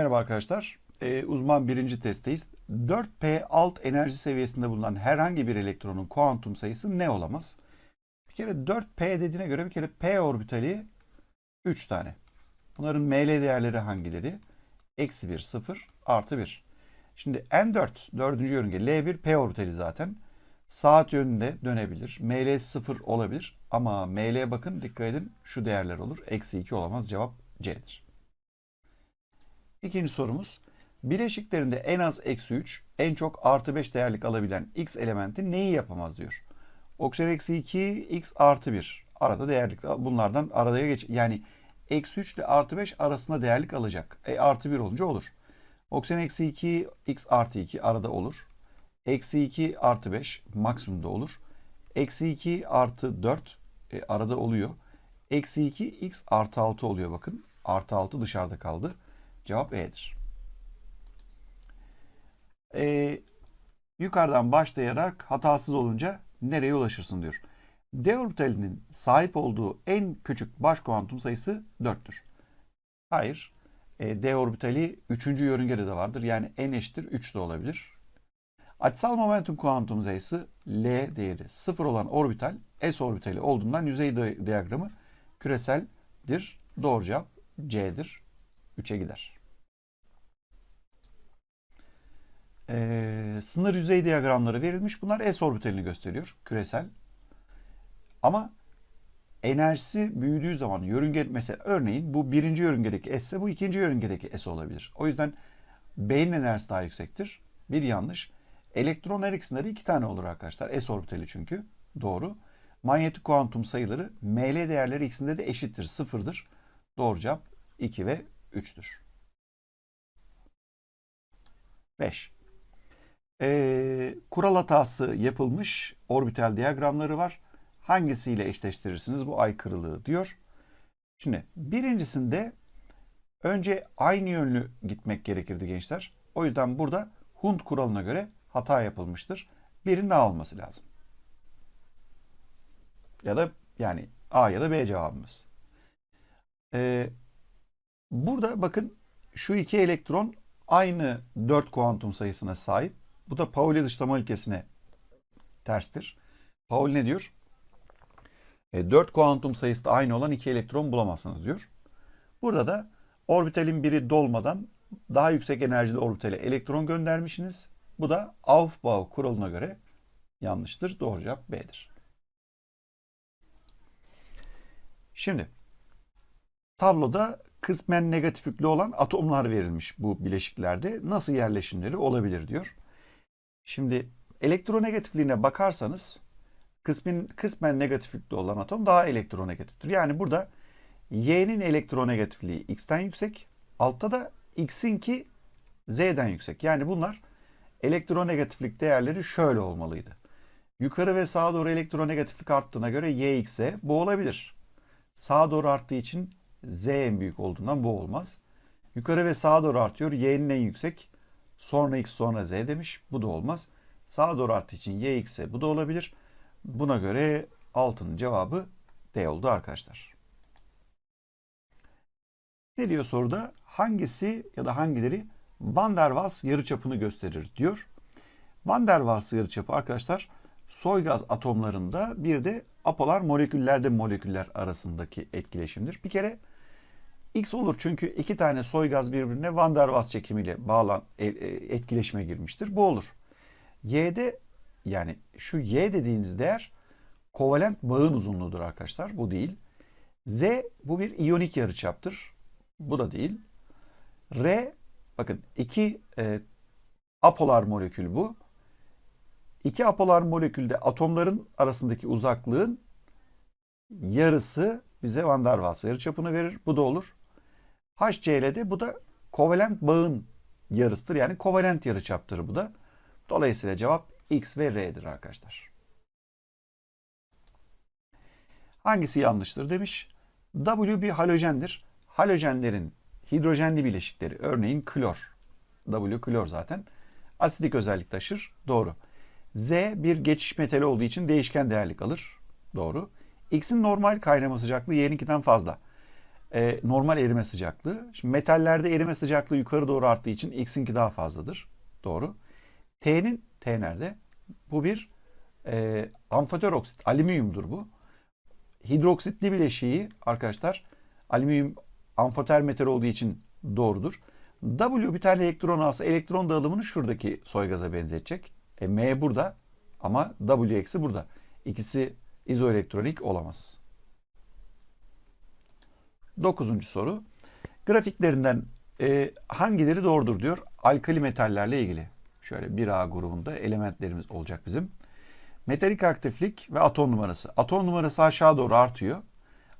Merhaba arkadaşlar. Ee, uzman birinci testteyiz. 4p alt enerji seviyesinde bulunan herhangi bir elektronun kuantum sayısı ne olamaz? Bir kere 4p dediğine göre bir kere p orbitali 3 tane. Bunların ml değerleri hangileri? Eksi 1, 0, artı 1. Şimdi N4, dördüncü yörünge L1 p orbitali zaten. Saat yönünde dönebilir. ML 0 olabilir. Ama ML'ye bakın dikkat edin şu değerler olur. Eksi 2 olamaz. Cevap C'dir. İkinci sorumuz. Bileşiklerinde en az eksi 3, en çok artı 5 değerlik alabilen x elementi neyi yapamaz diyor. Oksijen eksi 2, x artı 1. Arada değerlik bunlardan arada geç. Yani eksi 3 ile artı 5 arasında değerlik alacak. E artı 1 olunca olur. Oksijen eksi 2, x artı 2 arada olur. Eksi 2 artı 5 maksimumda olur. Eksi 2 artı 4 e, arada oluyor. Eksi 2 x artı 6 oluyor bakın. Artı 6 dışarıda kaldı. Cevap E'dir. Ee, yukarıdan başlayarak hatasız olunca nereye ulaşırsın diyor. D orbitalinin sahip olduğu en küçük baş kuantum sayısı 4'tür. Hayır. E, D orbitali 3. yörüngede de vardır. Yani n eşittir 3 de olabilir. Açısal momentum kuantum sayısı L değeri 0 olan orbital S orbitali olduğundan yüzey diyagramı küreseldir. Doğru cevap C'dir. 3'e gider. Ee, sınır yüzey diyagramları verilmiş. Bunlar S orbitalini gösteriyor. Küresel. Ama enerjisi büyüdüğü zaman yörünge mesela örneğin bu birinci yörüngedeki S ise bu ikinci yörüngedeki S olabilir. O yüzden B'nin enerjisi daha yüksektir. Bir yanlış. Elektron her ikisinde de iki tane olur arkadaşlar. S orbitali çünkü. Doğru. Manyetik kuantum sayıları ML değerleri ikisinde de eşittir. Sıfırdır. Doğru cevap 2 ve 3'tür. 5. Ee, kural hatası yapılmış orbital diyagramları var. Hangisiyle eşleştirirsiniz bu aykırılığı diyor. Şimdi birincisinde önce aynı yönlü gitmek gerekirdi gençler. O yüzden burada Hund kuralına göre hata yapılmıştır. Birinin A olması lazım. Ya da yani A ya da B cevabımız. Ee, burada bakın şu iki elektron aynı 4 kuantum sayısına sahip. Bu da Pauli dışlama ilkesine terstir. Pauli ne diyor? E, 4 kuantum sayısı da aynı olan iki elektron bulamazsınız diyor. Burada da orbitalin biri dolmadan daha yüksek enerjili orbitale elektron göndermişsiniz. Bu da Aufbau kuralına göre yanlıştır. Doğru cevap B'dir. Şimdi tabloda kısmen negatif yüklü olan atomlar verilmiş bu bileşiklerde. Nasıl yerleşimleri olabilir diyor. Şimdi elektronegatifliğine bakarsanız kısmen, kısmen negatif yüklü olan atom daha elektronegatiftir. Yani burada Y'nin elektronegatifliği X'ten yüksek. Altta da X'inki Z'den yüksek. Yani bunlar elektronegatiflik değerleri şöyle olmalıydı. Yukarı ve sağa doğru elektronegatiflik arttığına göre Y X'e bu olabilir. Sağa doğru arttığı için Z en büyük olduğundan bu olmaz. Yukarı ve sağa doğru artıyor. Y'nin en yüksek. Sonra X sonra Z demiş. Bu da olmaz. Sağa doğru arttığı için Y X'e bu da olabilir. Buna göre altının cevabı D oldu arkadaşlar. Ne diyor soruda? Hangisi ya da hangileri Van der Waals yarıçapını gösterir diyor. Van der Waals yarıçapı arkadaşlar soy gaz atomlarında bir de apolar moleküllerde moleküller arasındaki etkileşimdir. Bir kere X olur çünkü iki tane soy gaz birbirine Van der Waals çekimiyle bağlan e, e, etkileşime girmiştir. Bu olur. Y'de yani şu Y dediğiniz değer kovalent bağın uzunluğudur arkadaşlar. Bu değil. Z bu bir iyonik yarıçaptır. Bu da değil. R bakın iki e, apolar molekül bu. İki apolar molekülde atomların arasındaki uzaklığın yarısı bize Van der Waals yarıçapını verir. Bu da olur. HCl'de bu da kovalent bağın yarısıdır. Yani kovalent yarıçaptır bu da. Dolayısıyla cevap X ve R'dir arkadaşlar. Hangisi yanlıştır demiş. W bir halojendir. Halojenlerin hidrojenli bileşikleri örneğin klor. W klor zaten. Asidik özellik taşır. Doğru. Z bir geçiş metali olduğu için değişken değerlik alır. Doğru. X'in normal kaynama sıcaklığı Y'ninkinden fazla. e, normal erime sıcaklığı. Şimdi metallerde erime sıcaklığı yukarı doğru arttığı için X'inki daha fazladır. Doğru. T'nin T nerede? Bu bir e, amfotör oksit. Alüminyumdur bu. Hidroksitli bileşiği arkadaşlar alüminyum amfoter metal olduğu için doğrudur. W bir tane elektron alsa elektron dağılımını şuradaki soy gaza benzetecek. E, M burada ama W eksi burada. İkisi izoelektronik olamaz. Dokuzuncu soru. Grafiklerinden e, hangileri doğrudur diyor. Alkali metallerle ilgili. Şöyle 1A grubunda elementlerimiz olacak bizim. Metalik aktiflik ve atom numarası. Atom numarası aşağı doğru artıyor.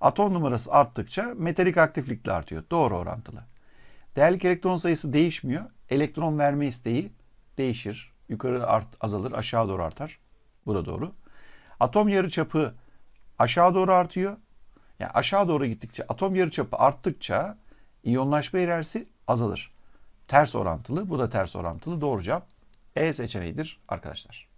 Atom numarası arttıkça metalik aktiflik de artıyor. Doğru orantılı. Değerlik elektron sayısı değişmiyor. Elektron verme isteği değişir. Yukarı art, azalır, aşağı doğru artar. Bu da doğru. Atom yarıçapı aşağı doğru artıyor. Yani aşağı doğru gittikçe, atom yarıçapı arttıkça iyonlaşma enerjisi azalır. Ters orantılı, bu da ters orantılı. Doğru cevap E seçeneğidir arkadaşlar.